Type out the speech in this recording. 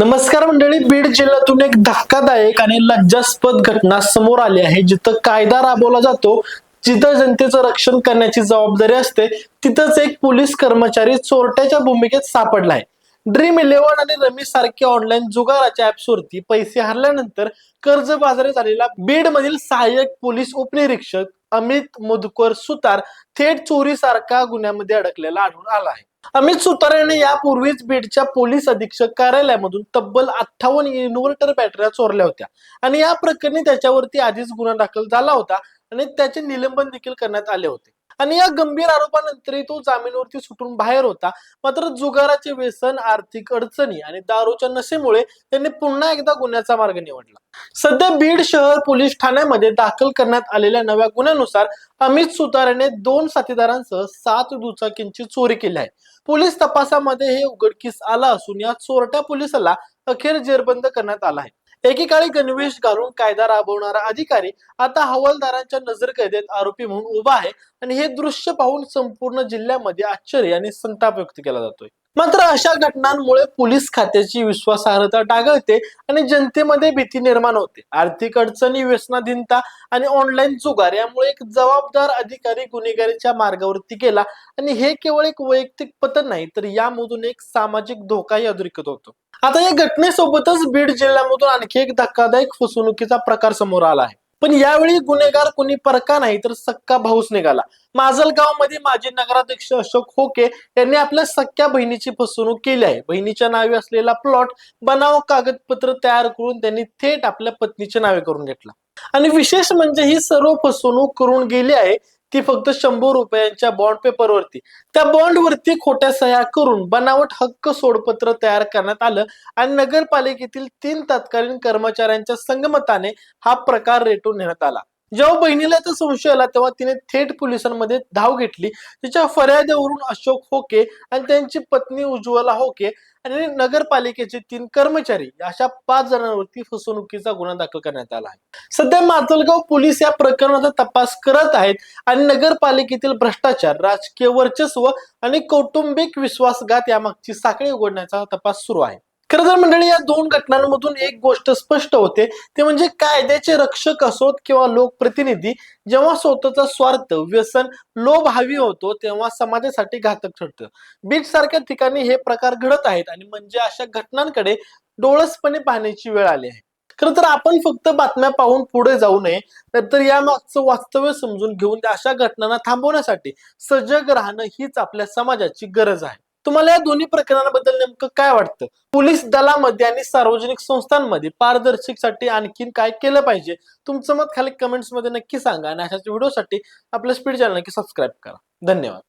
नमस्कार मंडळी बीड जिल्ह्यातून एक धक्कादायक आणि लज्जास्पद घटना समोर आली आहे जिथं कायदा राबवला जातो जिथं जनतेचं रक्षण करण्याची जबाबदारी असते तिथंच एक पोलीस कर्मचारी चोरट्याच्या भूमिकेत सापडलाय. ड्रीम इलेव्हन आणि रमी सारखे ऑनलाईन जुगाराच्या ऍप्स वरती पैसे हरल्यानंतर कर्ज बाजारी झालेला बीड मधील सहाय्यक पोलीस उपनिरीक्षक अमित मुदकर सुतार थेट चोरीसारखा गुन्ह्यामध्ये अडकलेला आढळून आला आहे. अमित सुतार याने यापूर्वीच बीडच्या पोलीस अधीक्षक कार्यालयामधून तब्बल अठ्ठावन्न इन्व्हर्टर बॅटऱ्या चोरल्या होत्या. आणि या प्रकरणी त्याच्यावरती आधीच गुन्हा दाखल झाला होता आणि त्याचे निलंबन देखील करण्यात आले होते. आणि या गंभीर आरोपानंतरही तो जामीनवरती सुटून बाहेर होता. मात्र जुगाराचे व्यसन आर्थिक अडचणी आणि दारूच्या नशेमुळे त्यांनी पुन्हा एकदा गुन्ह्याचा मार्ग निवडला. सध्या बीड शहर पोलीस ठाण्यामध्ये दाखल करण्यात आलेल्या नव्या गुन्ह्यानुसार अमित सुतार दोन साथीदारांसह सात दुचाकींची चोरी केली आहे. पोलीस तपासामध्ये हे उघडकीस आलं असून या चोरट्या पोलिसाला अखेर जेरबंद करण्यात आला आहे. एकेकाळी गणवेश घालून कायदा राबवणारा अधिकारी आता हवालदारांच्या नजरकैदेत आरोपी म्हणून उभा आहे. आणि हे दृश्य पाहून संपूर्ण जिल्ह्यामध्ये आश्चर्य आणि संताप व्यक्त केला जातोय. मात्र अशा घटनांमुळे पोलीस खात्याची विश्वासार्हता डागळते आणि जनतेमध्ये भीती निर्माण होते. आर्थिक अडचणी व्यसनाधीनता आणि ऑनलाईन जुगार यामुळे एक जबाबदार अधिकारी गुन्हेगारीच्या मार्गावरती गेला आणि हे केवळ एक वैयक्तिक पतन नाही तर यामधून एक सामाजिक धोकाही अधोरेखित होतो. आता या घटनेसोबतच बीड जिल्ह्यामधून आणखी एक धक्कादायक फसवणुकीचा प्रकार समोर आला आहे. पण यावेळी गुन्हेगार कोणी परका नाही तर सक्का भाऊस निघाला. माजलगावमध्ये माजी नगराध्यक्ष अशोक होके यांनी आपल्या सख्या बहिणीची फसवणूक केली आहे. बहिणीच्या नावे असलेला प्लॉट बनाव कागदपत्र तयार करून त्यांनी थेट आपल्या पत्नीच्या नावे करून घेतला. आणि विशेष म्हणजे ही सर्व फसवणूक करून गेली आहे ती फक्त शंभर रुपयांच्या बॉन्ड पेपरवरती त्या बॉन्डवरती खोट्या सह्या करून बनावट हक्क सोडपत्र तयार करण्यात आलं आणि नगरपालिकेतील तीन तत्कालीन कर्मचाऱ्यांच्या संगमताने हा प्रकार रेटून नेण्यात आला. जेव्हा बहिणीला याचा संशय आला तेव्हा तिने थेट पोलिसांमध्ये धाव घेतली. तिच्या फर्यादीवरून अशोक होके आणि त्यांची पत्नी उज्ज्वला होके आणि नगरपालिकेचे तीन कर्मचारी अशा पाच जणांवरती फसवणुकीचा गुन्हा दाखल करण्यात आला आहे. सध्या माजलगाव पोलीस या प्रकरणाचा तपास करत आहेत आणि नगरपालिकेतील भ्रष्टाचार राजकीय वर्चस्व आणि कौटुंबिक विश्वासघात यामागची साखळी उघडण्याचा तपास सुरू आहे. खरं तर मंडळी या दोन घटनांमधून एक गोष्ट स्पष्ट होते. ते म्हणजे कायद्याचे रक्षक असोत किंवा लोकप्रतिनिधी जेव्हा स्वतःचा स्वार्थ व्यसन लोभ हवी होतो तेव्हा समाजासाठी घातक ठरतं. बीच सारख्या ठिकाणी हे प्रकार घडत आहेत आणि म्हणजे अशा घटनांकडे डोळसपणे पाहण्याची वेळ आली आहे. खरं तर आपण फक्त बातम्या पाहून पुढे जाऊ नये तर या मागचं वास्तव्य समजून घेऊन अशा घटनांना थांबवण्यासाठी सजग राहणं हीच आपल्या समाजाची गरज आहे. तुम्हाला या दोन्ही प्रकरणांबद्दल नेमकं काय वाटतं? पोलीस दलामध्ये आणि सार्वजनिक संस्थांमध्ये पारदर्शकसाठी आणखीन काय केलं पाहिजे? तुमचं मत खाली कमेंट्समध्ये नक्की सांगा आणि अशाच व्हिडिओसाठी आपल्या स्पीड चॅनल नक्की सबस्क्राईब करा. धन्यवाद.